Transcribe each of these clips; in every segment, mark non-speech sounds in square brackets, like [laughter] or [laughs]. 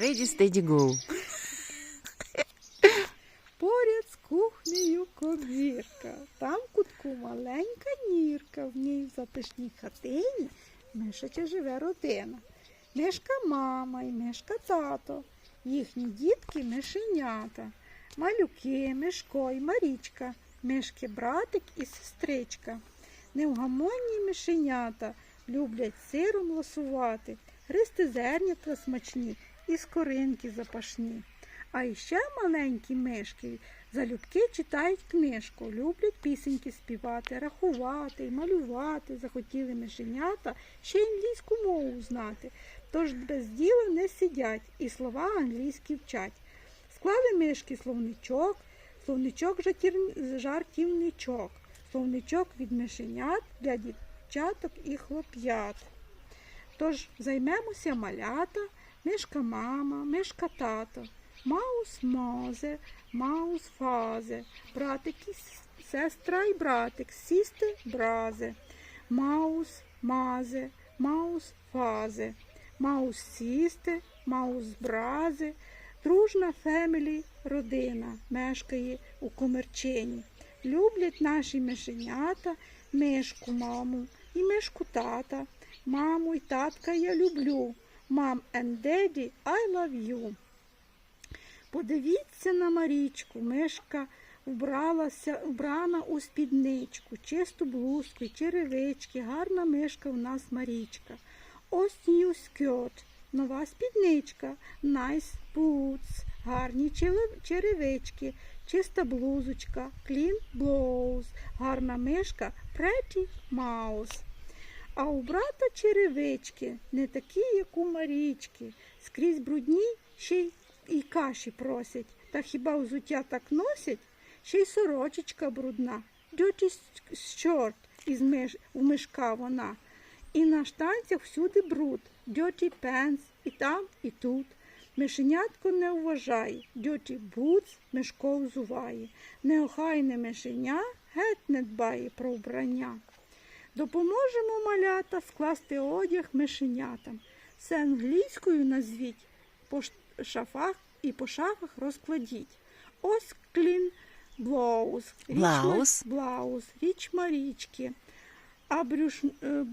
Ready, steady, go. Поряд з кухнею комірка. Там в кутку маленька нірка. В ній в затишній хатині мишача живе родина. Мишка мама і мишка тато. Їхні дітки мишенята. Малюки, Мишко і Марічка, мишки братик і сестричка. Невгамонні мишенята люблять сиром лосувати, гристи зернятка смачні і скоринки запашні. А іще маленькі мишки залюбки читають книжку, люблять пісеньки співати, рахувати і малювати. Захотіли мишенята ще англійську мову знати. Тож без діла не сидять і слова англійські вчать. Склали мишки словничок, словничок жартівничок, словничок від мишенят для дівчаток і хлоп'ят. Тож займемося малята, мишка мама, мишка тато, маус мозе, маус фазе, братик і сестра і братик, сісти бразе, маус мазе, маус фазе, маус сісти, маус брази, дружна фемілі родина мешкає у комерчині. Люблять наші мишенята, мишку маму і мишку тата. Маму і татка я люблю. Мам and daddy, I love you. Подивіться на Марічку, мишка вбралася, вбрана у спідничку, чисту блузку, черевички, гарна мишка в нас Марічка. Ось new skirt, нова спідничка, nice boots, гарні черевички, чиста блузочка, clean blouse, гарна мишка, pretty mouse. А у брата черевички не такі, як у Марічки. Скрізь брудні ще й і каші просять. Та хіба взуття так носять? Ще й сорочечка брудна. Dirty shirt із миш, у мишка вона. І на штанцях всюди бруд. Dirty pants і там, і тут. Мишенятко не вважає, dirty boots мишко взуває. Неохайне мишеня геть не дбає про вбрання. Допоможемо малята скласти одяг мишенятам. Все англійською назвіть, по шафах і по шафах розкладіть. Ось клін Ма- Блауз. блауз, річ Марічки. А брюш, е, е,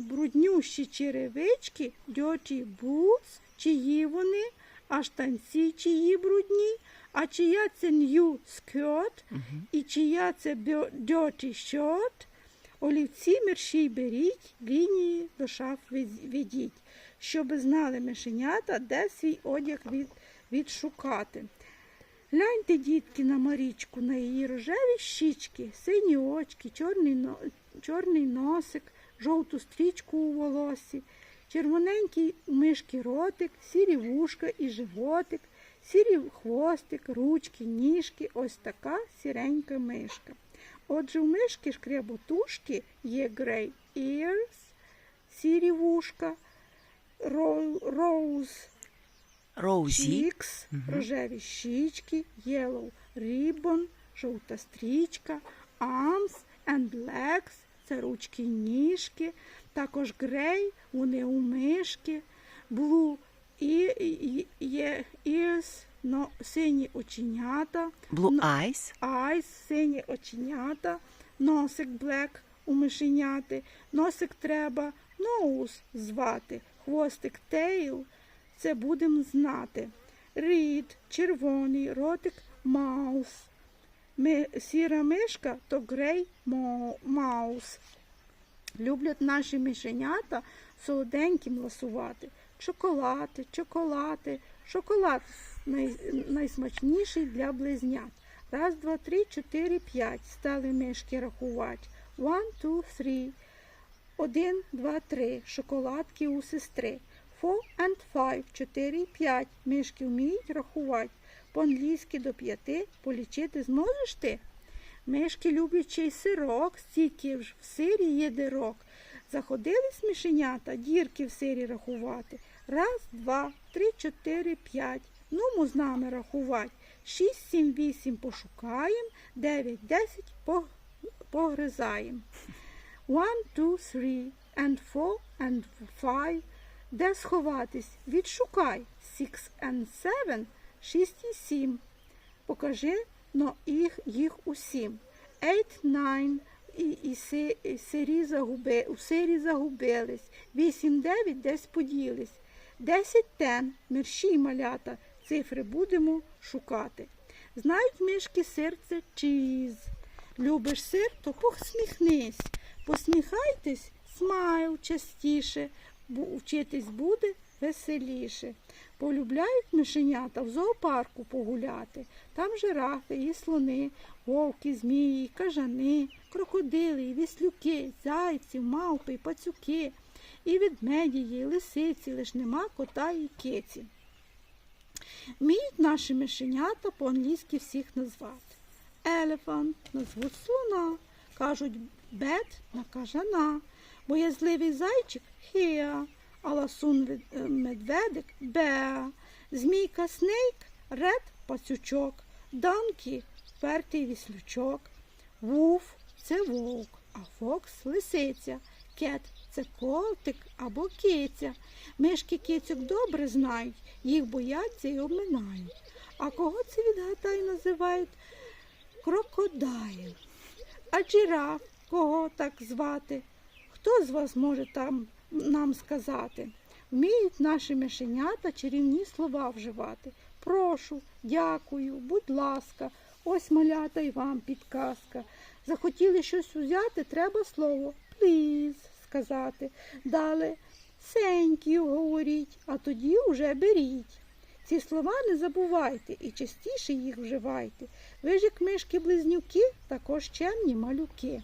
бруднющі черевички, дьоті boots, чиї вони, а штанці чиї брудні, а чия це new skirt, і чия це dirty shirt, Олівці мерщій беріть, лінії до шаф ведіть, щоб знали мишенята, де свій одяг від, відшукати. Гляньте, дітки, на Марічку, на її рожеві щічки, сині очки, чорний, чорний носик, жовту стрічку у волосі, червоненький мишки ротик, сірі вушка і животик, сірі хвостик, ручки, ніжки, ось така сіренька мишка. Отже, у мишки шкряботушки є grey ears, сірі вушка, rose cheeks, рожеві щічки, yellow ribbon, жовта стрічка, arms and legs – це ручки і ніжки, також grey – вони у мишки, blue ears, но, сині оченята, Blue eyes. Eyes, сині оченята, носик black у мишеняти, носик треба nose звати, хвостик tail, це будемо знати. Read, червоний, ротик mouse. Ми, сіра мишка то мо- mouse. Люблять наші мишенята солоденьким ласувати. Чоколади, чоколади, шоколад най, найсмачніший для близнят. Раз, два, три, чотири, п'ять. Стали мишки рахувати. One, two, three. Один, два, три. Шоколадки у сестри. Four and five. Чотири, п'ять. Мишки вміють рахувати. По-англійськи до п'яти. Полічити зможеш ти? Мишки люблять ще й сирок, стільки ж в сирі є дирок. Заходились мишенята дірки в сирі рахувати. Раз, два, три, чотири, п'ять. Ну, з нами рахувати. Шість, сім, вісім пошукаєм, дев'ять, десять по- погризаєм. One, two, three, and four, and five. Де сховатись? Відшукай. six and seven, шість і сім. Покажи но їх, їх усім. Eight, nine, і, і сирі загуби, у сирі загубились. Вісім, дев'ять десь поділись. Десять, тен, мерщі й малята, цифри будемо шукати. Знають мишки серце чіз. Любиш сир, то посміхнись. Посміхайтесь, смайл частіше, бо вчитись буде веселіше. Полюбляють мишенята в зоопарку погуляти. Там жирафи і слони, вовки, змії, кажани, крокодили, віслюки, зайці, мавпи, пацюки, і ведмеді, є, і лисиці, лиш нема кота і киці. Вміють наші мишенята по-англійськи всіх назвати. Елефант назвуть слона, кажуть бет на кажана, боязливий зайчик хеа, а ласун е, медведик беа, змійка снейк ред пацючок, данкі впертий віслючок, вуф це вовк, а фокс лисиця, кет це котик або киця. Мишки кицьок добре знають, їх бояться і обминають. А кого це відгадай називають крокодайл? А жираф кого так звати? Хто з вас може там нам сказати? Вміють наші мишенята чарівні слова вживати. Прошу, дякую, будь ласка, ось малята й вам підказка. Захотіли щось узяти, треба слово please сказати. Thank you говоріть, а тоді уже беріть. Ці слова не забувайте і частіше їх вживайте. Ви ж як мишки-близнюки, також чемні малюки.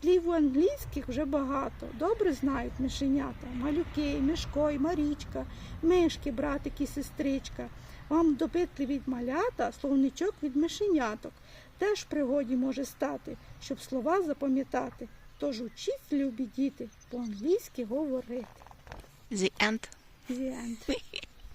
Слів у англійських вже багато. Добре знають мишенята, малюки, мишко і Марічка, мишки, братик і сестричка. Вам допитливі малята, словничок від мишеняток. Теж пригоді може стати, щоб слова запам'ятати. Тож учіть, любі діти, по-англійськи говорити. The end. The end. [laughs]